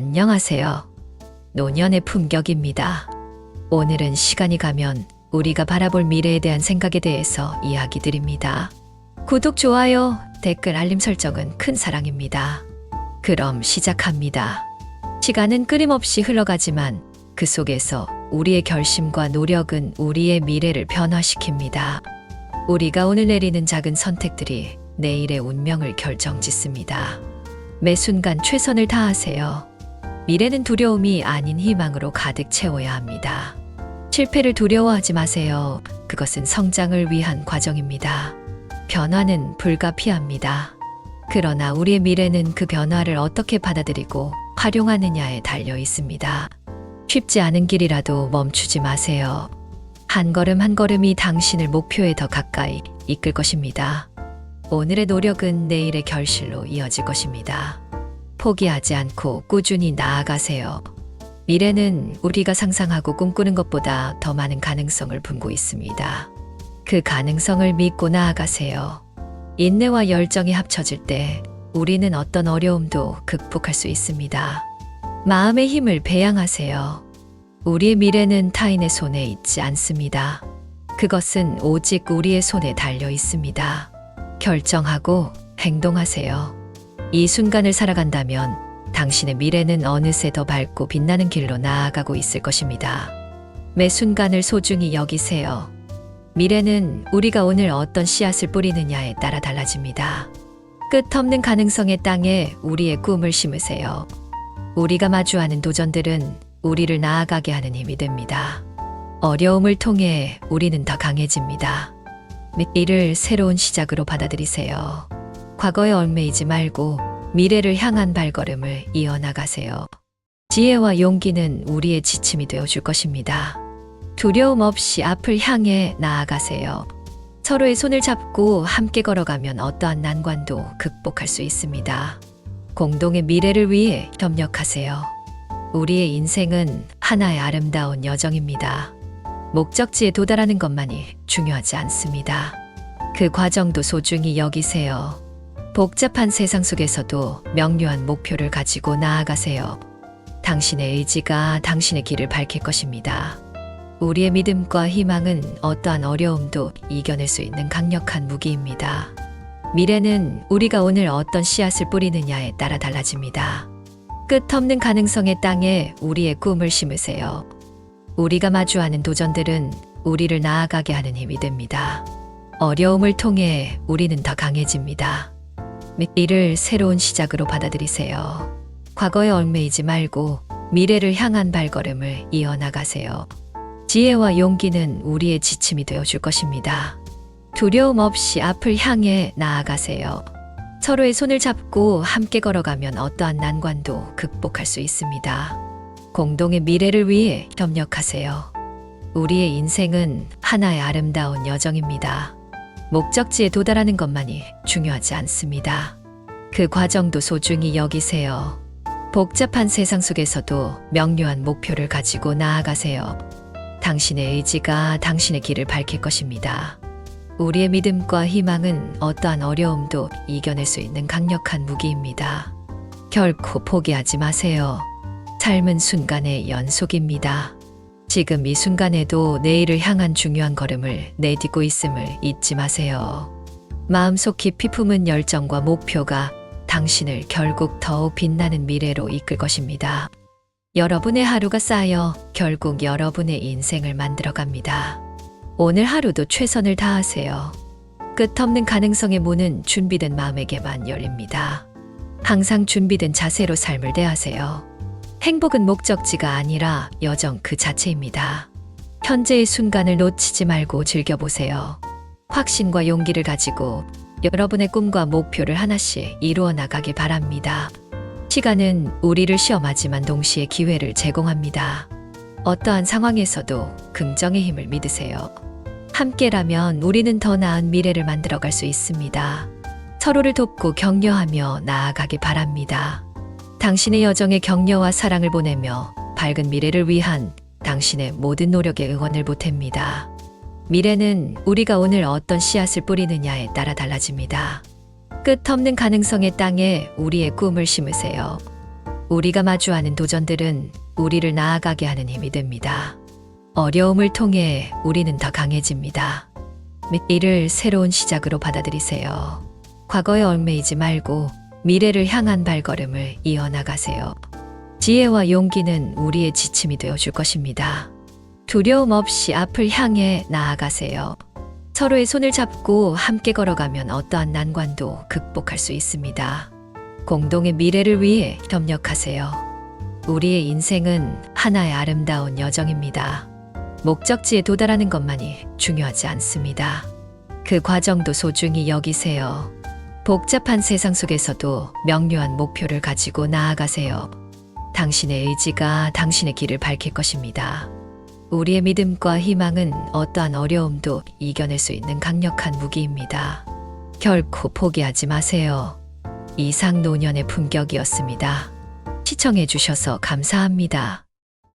안녕하세요. 노년의 품격입니다. 오늘은 시간이 가면 우리가 바라볼 미래에 대한 생각에 대해서 이야기 드립니다. 구독, 좋아요, 댓글, 알림 설정은 큰 사랑입니다. 그럼 시작합니다. 시간은 끊임없이 흘러가지만 그 속에서 우리의 결심과 노력은 우리의 미래를 변화시킵니다. 우리가 오늘 내리는 작은 선택들이 내일의 운명을 결정짓습니다. 매 순간 최선을 다하세요. 미래는 두려움이 아닌 희망으로 가득 채워야 합니다. 실패를 두려워하지 마세요. 그것은 성장을 위한 과정입니다. 변화는 불가피합니다. 그러나 우리의 미래는 그 변화를 어떻게 받아들이고 활용하느냐에 달려 있습니다. 쉽지 않은 길이라도 멈추지 마세요. 한 걸음 한 걸음이 당신을 목표에 더 가까이 이끌 것입니다. 오늘의 노력은 내일의 결실로 이어질 것입니다. 포기하지 않고 꾸준히 나아가세요. 미래는 우리가 상상하고 꿈꾸는 것보다 더 많은 가능성을 품고 있습니다. 그 가능성을 믿고 나아가세요. 인내와 열정이 합쳐질 때 우리는 어떤 어려움도 극복할 수 있습니다. 마음의 힘을 배양하세요. 우리의 미래는 타인의 손에 있지 않습니다. 그것은 오직 우리의 손에 달려 있습니다. 결정하고 행동하세요. 이 순간을 살아간다면 당신의 미래는 어느새 더 밝고 빛나는 길로 나아가고 있을 것입니다. 매 순간을 소중히 여기세요. 미래는 우리가 오늘 어떤 씨앗을 뿌리느냐에 따라 달라집니다. 끝없는 가능성의 땅에 우리의 꿈을 심으세요. 우리가 마주하는 도전들은 우리를 나아가게 하는 힘이 됩니다. 어려움을 통해 우리는 더 강해집니다. 이를 새로운 시작으로 받아들이세요. 과거에 얽매이지 말고 미래를 향한 발걸음을 이어나가세요. 지혜와 용기는 우리의 지침이 되어줄 것입니다. 두려움 없이 앞을 향해 나아가세요. 서로의 손을 잡고 함께 걸어가면 어떠한 난관도 극복할 수 있습니다. 공동의 미래를 위해 협력하세요. 우리의 인생은 하나의 아름다운 여정입니다. 목적지에 도달하는 것만이 중요하지 않습니다. 그 과정도 소중히 여기세요. 복잡한 세상 속에서도 명료한 목표를 가지고 나아가세요. 당신의 의지가 당신의 길을 밝힐 것입니다. 우리의 믿음과 희망은 어떠한 어려움도 이겨낼 수 있는 강력한 무기입니다. 미래는 우리가 오늘 어떤 씨앗을 뿌리느냐에 따라 달라집니다. 끝없는 가능성의 땅에 우리의 꿈을 심으세요. 우리가 마주하는 도전들은 우리를 나아가게 하는 힘이 됩니다. 어려움을 통해 우리는 더 강해집니다. 이를 새로운 시작으로 받아들이세요. 과거에 얽매이지 말고 미래를 향한 발걸음을 이어나가세요. 지혜와 용기는 우리의 지침이 되어줄 것입니다. 두려움 없이 앞을 향해 나아가세요. 서로의 손을 잡고 함께 걸어가면 어떠한 난관도 극복할 수 있습니다. 공동의 미래를 위해 협력하세요. 우리의 인생은 하나의 아름다운 여정입니다. 목적지에 도달하는 것만이 중요하지 않습니다. 그 과정도 소중히 여기세요. 복잡한 세상 속에서도 명료한 목표를 가지고 나아가세요. 당신의 의지가 당신의 길을 밝힐 것입니다. 우리의 믿음과 희망은 어떠한 어려움도 이겨낼 수 있는 강력한 무기입니다. 결코 포기하지 마세요. 삶은 순간의 연속입니다. 지금 이 순간에도 내일을 향한 중요한 걸음을 내딛고 있음을 잊지 마세요. 마음속 깊이 품은 열정과 목표가 당신을 결국 더욱 빛나는 미래로 이끌 것입니다. 여러분의 하루가 쌓여 결국 여러분의 인생을 만들어 갑니다. 오늘 하루도 최선을 다하세요. 끝없는 가능성의 문은 준비된 마음에게만 열립니다. 항상 준비된 자세로 삶을 대하세요. 행복은 목적지가 아니라 여정 그 자체입니다. 현재의 순간을 놓치지 말고 즐겨보세요. 확신과 용기를 가지고 여러분의 꿈과 목표를 하나씩 이루어 나가길 바랍니다. 시간은 우리를 시험하지만 동시에 기회를 제공합니다. 어떠한 상황에서도 긍정의 힘을 믿으세요. 함께라면 우리는 더 나은 미래를 만들어갈 수 있습니다. 서로를 돕고 격려하며 나아가길 바랍니다. 당신의 여정에 격려와 사랑을 보내며 밝은 미래를 위한 당신의 모든 노력에 응원을 보탭니다. 미래는 우리가 오늘 어떤 씨앗을 뿌리느냐에 따라 달라집니다. 끝없는 가능성의 땅에 우리의 꿈을 심으세요. 우리가 마주하는 도전들은 우리를 나아가게 하는 힘이 됩니다. 어려움을 통해 우리는 더 강해집니다. 이를 새로운 시작으로 받아들이세요. 과거에 얽매이지 말고 미래를 향한 발걸음을 이어나가세요. 지혜와 용기는 우리의 지침이 되어줄 것입니다. 두려움 없이 앞을 향해 나아가세요. 서로의 손을 잡고 함께 걸어가면 어떠한 난관도 극복할 수 있습니다. 공동의 미래를 위해 협력하세요. 우리의 인생은 하나의 아름다운 여정입니다. 목적지에 도달하는 것만이 중요하지 않습니다. 그 과정도 소중히 여기세요. 복잡한 세상 속에서도 명료한 목표를 가지고 나아가세요. 당신의 의지가 당신의 길을 밝힐 것입니다. 우리의 믿음과 희망은 어떠한 어려움도 이겨낼 수 있는 강력한 무기입니다. 결코 포기하지 마세요. 이상 노년의 품격이었습니다. 시청해 주셔서 감사합니다.